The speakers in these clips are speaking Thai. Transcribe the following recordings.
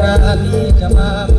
ราที่จะมา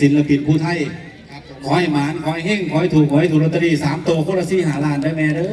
ศิลปินผู้ไทย ขอให้หมาน ขอให้เฮงขอให้ถูก ขอให้ถูกลอตเตอรี่สามตัวคนละสี่หาล้านได้แม่เด้อ